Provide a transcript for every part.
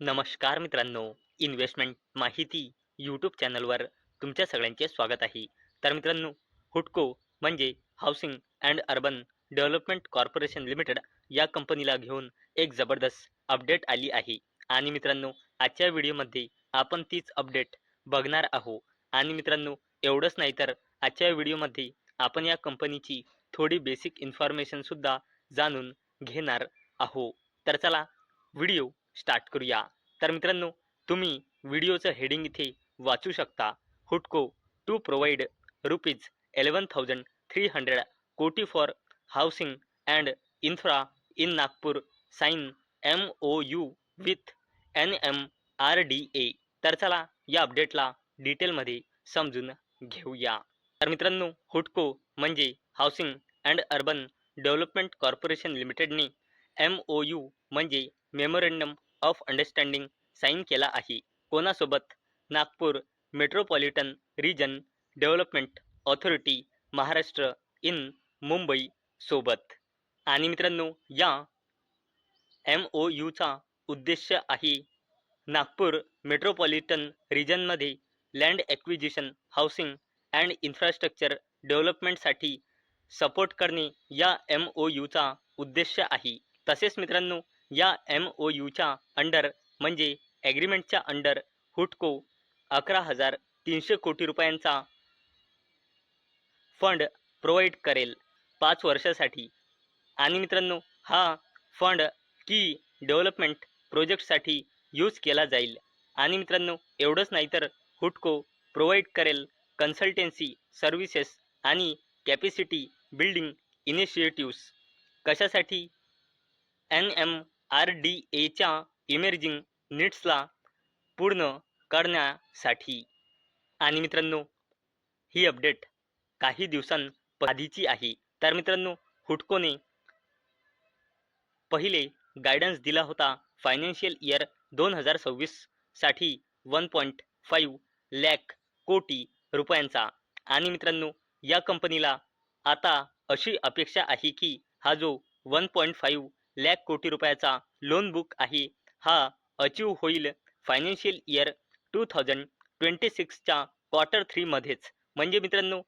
नमस्कार मित्रांनो इन्व्हेस्टमेंट माहिती यूट्यूब चॅनलवर तुमच्या सगळ्यांचे स्वागत आहे. तर मित्रांनो हुडको म्हणजे housing and urban development corporation limited या कंपनीला घेऊन एक जबरदस्त अपडेट आली आहे. आणि मित्रांनो आजच्या व्हिडिओमध्ये आपण तीच अपडेट बघणार आहोत. आणि मित्रांनो एवढंच नाही तर आजच्या व्हिडिओमध्ये आपण या कंपनीची थोडी बेसिक इन्फॉर्मेशनसुद्धा जाणून घेणार आहो तर चला व्हिडिओ स्टार्ट करूया. तर मित्रांनो तुम्ही व्हिडिओचं हेडिंग इथे वाचू शकता. हुडको to provide rupees eleven thousand three hundred कोटी for housing and infra in Nagpur. Sign M O U with N M R D A तर चला या अपडेटला डिटेलमध्ये समजून घेऊया. तर मित्रांनो हुडको म्हणजे housing and urban development corporation लिमिटेडने M O U म्हणजे मेमोरेंडम ऑफ अंडरस्टँडिंग साईन केला आहे. कोणासोबत? Nagpur metropolitan region development authority Maharashtra in Mumbai सोबत. आणि मित्रांनो या एम ओ यूचा उद्देश आहे नागपूर मेट्रोपॉलिटन रिजनमध्ये land acquisition housing and infrastructure डेव्हलपमेंटसाठी support करणे या एम ओ यूचा उद्देश आहे. तसेच मित्रांनो या एम ओ यूच्या अंडर म्हणजे ॲग्रीमेंटच्या अंडर हुडको अकरा हजार तीनशे कोटी रुपयांचा फंड प्रोव्हाइड करेल पाच वर्षासाठी. आणि मित्रांनो हा फंड की डेव्हलपमेंट प्रोजेक्टसाठी यूज केला जाईल. आणि मित्रांनो एवढंच नाही तर हुडको प्रोव्हाइड करेल कन्सल्टन्सी सर्व्हिसेस आणि कॅपॅसिटी बिल्डिंग इनिशिएटिव्स कशासाठी? एन एम आर डी एच्या इमर्जिंग नीड्सला पूर्ण करण्यासाठी. आणि मित्रांनो ही अपडेट काही दिवसां आधीची आहे. तर मित्रांनो हुडकोने पहिले गायडन्स दिला होता फायनान्शियल इयर दोन हजार सव्वीससाठी वन पॉईंट फाईव्ह लॅक कोटी रुपयांचा. आणि मित्रांनो या कंपनीला आता अशी अपेक्षा आहे की हा जो वन पॉईंट फाईव्ह लॅक कोटी रुपयाचा लोन बुक आहे. हा अचीव होईल financial year two thousand twenty सिक्सच्या quarter थ्रीमध्येच म्हणजे मित्रांनो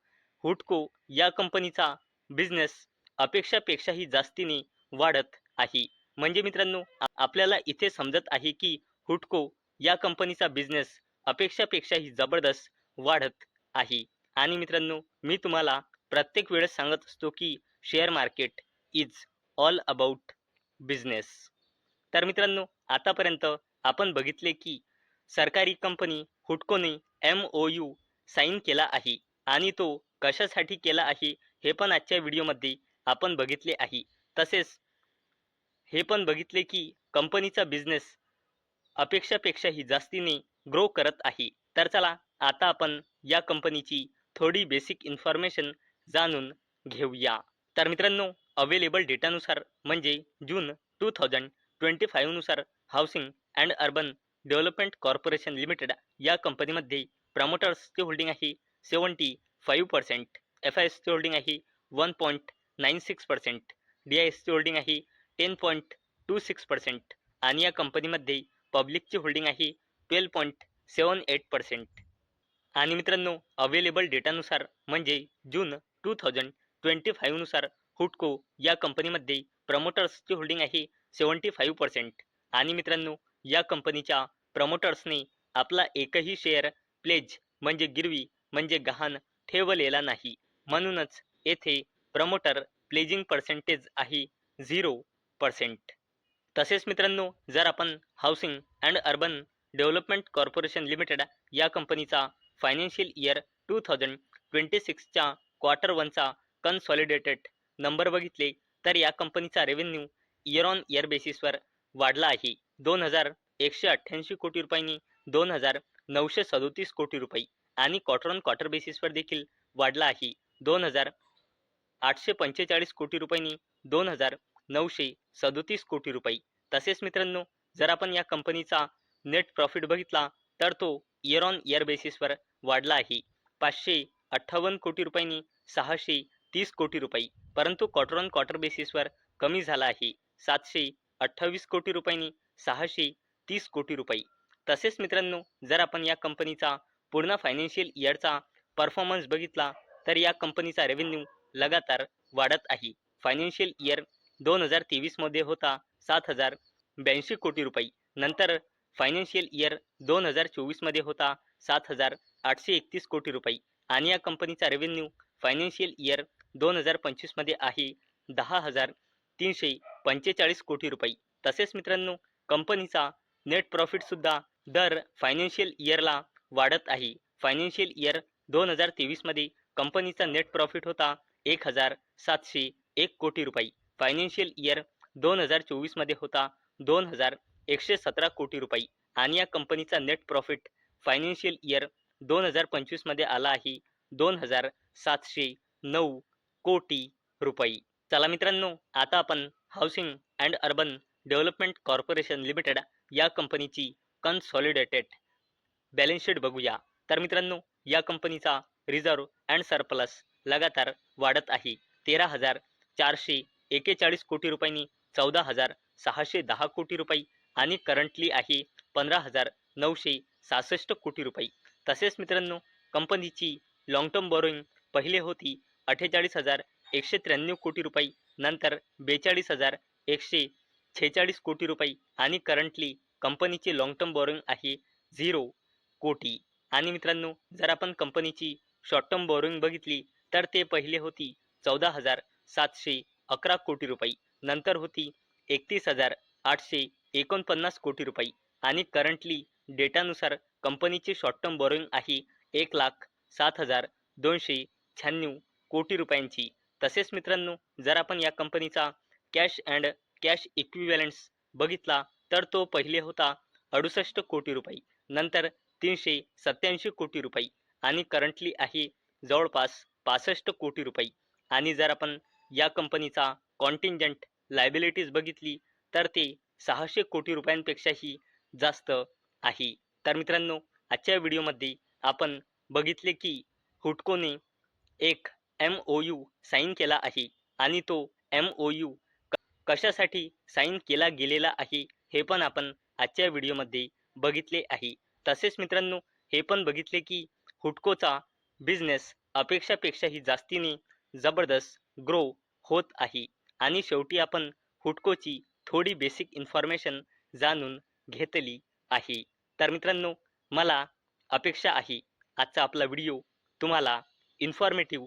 हुडको या कंपनीचा बिझनेस अपेक्षापेक्षाही जास्तीने वाढत आहे. म्हणजे मित्रांनो आपल्याला इथे समजत आहे की हुडको या कंपनीचा बिझनेस अपेक्षापेक्षाही जबरदस्त वाढत आहे. आणि मित्रांनो मी तुम्हाला प्रत्येक वेळेस सांगत असतो की share market is all about business तर मित्रांनो आतापर्यंत आपण बघितले की सरकारी कंपनी हुडकोने एम ओ यू साईन केला आहे आणि तो कशासाठी केला आहे हे पण आजच्या व्हिडिओमध्ये आपण बघितले आहे. तसेच हे पण बघितले की कंपनीचा बिझनेस अपेक्षापेक्षाही जास्तीने ग्रो करत आहे. तर चला आता आपण या कंपनीची थोडी बेसिक इन्फॉर्मेशन जाणून घेऊया. तर मित्रांनो अवेलेबल डेटानुसार म्हणजे June two thousand twenty फाईव्हनुसार housing and urban development corporation limited या कंपनीमध्ये प्रमोटर्सचे होल्डिंग आहे seventy five percent F I एसचे होल्डिंग आहे one point nine six percent D I एसचे होल्डिंग आहे ten point two six percent आणि या कंपनीमध्ये पब्लिकची होल्डिंग आहे twelve point seven eight percent आणि मित्रांनो अवेलेबल डेटानुसार म्हणजे जून टू थाउजंड ट्वेंटी फाईव्हनुसार हुडको या कंपनीमध्ये प्रमोटर्सची होल्डिंग आहे सेवन्टी फाईव्ह पर्सेंट आणि मित्रांनो या कंपनीच्या प्रमोटर्सने आपला एकही शेअर प्लेज म्हणजे गिरवी म्हणजे गहाण ठेवलेला नाही. म्हणूनच येथे प्रमोटर प्लेजिंग पर्सेंटेज आहे झिरो पर्सेंट तसेच मित्रांनो जर आपण housing and urban development corporation limited या कंपनीचा financial year two thousand twenty सिक्सच्या quarter वनचा कन्सॉलिडेटेड नंबर बघितले तर या कंपनीचा रेव्हेन्यू इयर ऑन इयर बेसिसवर वाढला आहे. दोन हजार एकशे अठ्ठ्याऐंशी कोटी रुपयांनी दोन हजार नऊशे सदोतीस कोटी रुपये आणि क्वार्टर ऑन क्वार्टर बेसिसवर देखील वाढला आहे. दोन हजार आठशे पंचेचाळीस कोटी रुपयांनी दोन हजार नऊशे सदोतीस कोटी रुपये. तसेच मित्रांनो जर आपण या कंपनीचा नेट प्रॉफिट बघितला तर तो इयर ऑन इयर बेसिसवर वाढला आहे. पाचशे अठ्ठावन्न कोटी रुपयांनी सहाशे तीस कोटी रुपये. परंतु क्वार्टर ऑन क्वार्टर बेसिसवर कमी झाला आहे सातशे अठ्ठावीस कोटी रुपयांनी सहाशे तीस कोटी रुपये. तसेच मित्रांनो जर आपण या कंपनीचा पूर्ण फायनान्शियल इयरचा परफॉर्मन्स बघितला तर या कंपनीचा रेव्हेन्यू लगातार वाढत आहे. फायनान्शियल इयर दोन हजार तेवीसमध्ये होता सात हजार ब्याऐंशी कोटी रुपये. नंतर फायनान्शियल इयर दोन हजार चोवीसमध्ये होता सात हजार आठशे एकतीस कोटी रुपये. आणि या कंपनीचा रेव्हेन्यू फायनान्शियल इयर दोन हजार पंचवीसमध्ये आहे दहा हजार तीनशे पंचेचाळीस कोटी रुपये. तसेच मित्रांनो कंपनीचा नेट प्रॉफिटसुद्धा दर फायनान्शियल इयरला वाढत आहे. फायनान्शियल इयर दोन हजार तेवीसमध्ये कंपनीचा नेट प्रॉफिट होता एक हजार सातशे एक कोटी रुपये. फायनान्शियल इयर दोन हजार चोवीसमध्ये होता दोन हजार एकशे सतरा कोटी रुपये. आणि या कंपनीचा नेट प्रॉफिट फायनान्शियल इयर दोन हजार पंचवीसमध्ये आला आहे दोन हजार सातशे नऊ कोटी रुपये. चला मित्रांनो आता आपण housing and urban development corporation limited या कंपनीची कन्सॉलिडेटेड बॅलन्स शीट बघूया. तर मित्रांनो या कंपनीचा रिझर्व अँड सरप्लस लगातार वाढत आहे. तेरा हजार चारशे एकेचाळीस कोटी रुपयांनी चौदा हजार सहाशे दहा कोटी रुपये आणि करंटली आहे पंधरा हजार नऊशे सहासष्ट कोटी रुपये. तसेच मित्रांनो कंपनीची लाँग टर्म बोरोईंग पहिले होती अठ्ठेचाळीस हजार एकशे त्र्याण्णव कोटी रुपये नंतर बेचाळीस हजार एकशे छेचाळीस कोटी रुपये आणि करंटली कंपनीची लाँग टर्म बोरिंग आहे झिरो कोटी. आणि मित्रांनो जर आपण कंपनीची शॉर्ट टर्म बोरिंग बघितली तर ते पहिले होती चौदा हजार सातशे अकरा कोटी रुपये नंतर होती एकतीस हजार आठशे एकोणपन्नास कोटी रुपये. आणि करंटली डेटानुसार कंपनीची शॉर्ट टर्म बोरिंग आहे एक लाख सात हजार दोनशे शहाण्णव कोटी रुपयांची. तसेच मित्रांनो जर आपण या कंपनीचा कॅश अँड कॅश इक्विव्हॅलन्स बघितला तर तो पहिले होता अडुसष्ट कोटी रुपये. नंतर तीनशे सत्याऐंशी कोटी रुपये. आणि करंटली आहे जवळपास पासष्ट कोटी रुपये. आणि जर आपण या कंपनीचा कॉन्टिंजंट लायबिलिटीज बघितली तर ते सहाशे कोटी रुपयांपेक्षाही जास्त आहे. तर मित्रांनो आजच्या व्हिडिओमध्ये आपण बघितले की हुडकोने एक एम ओ यू साईन केला आहे आणि तो एम ओ यू कशासाठी साईन केला गेलेला आहे हे पण आपण आजच्या व्हिडिओमध्ये बघितले आहे. तसेच मित्रांनो हे पण बघितले की हुडकोचा बिझनेस अपेक्षापेक्षाही जास्तीने जबरदस्त ग्रो होत आहे आणि शेवटी आपण हुडकोची थोडी बेसिक इन्फॉर्मेशन जाणून घेतली आहे. तर मित्रांनो मला अपेक्षा आहे आजचा आपला व्हिडिओ तुम्हाला इन्फॉर्मेटिव्ह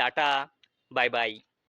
टाटा बाय बाय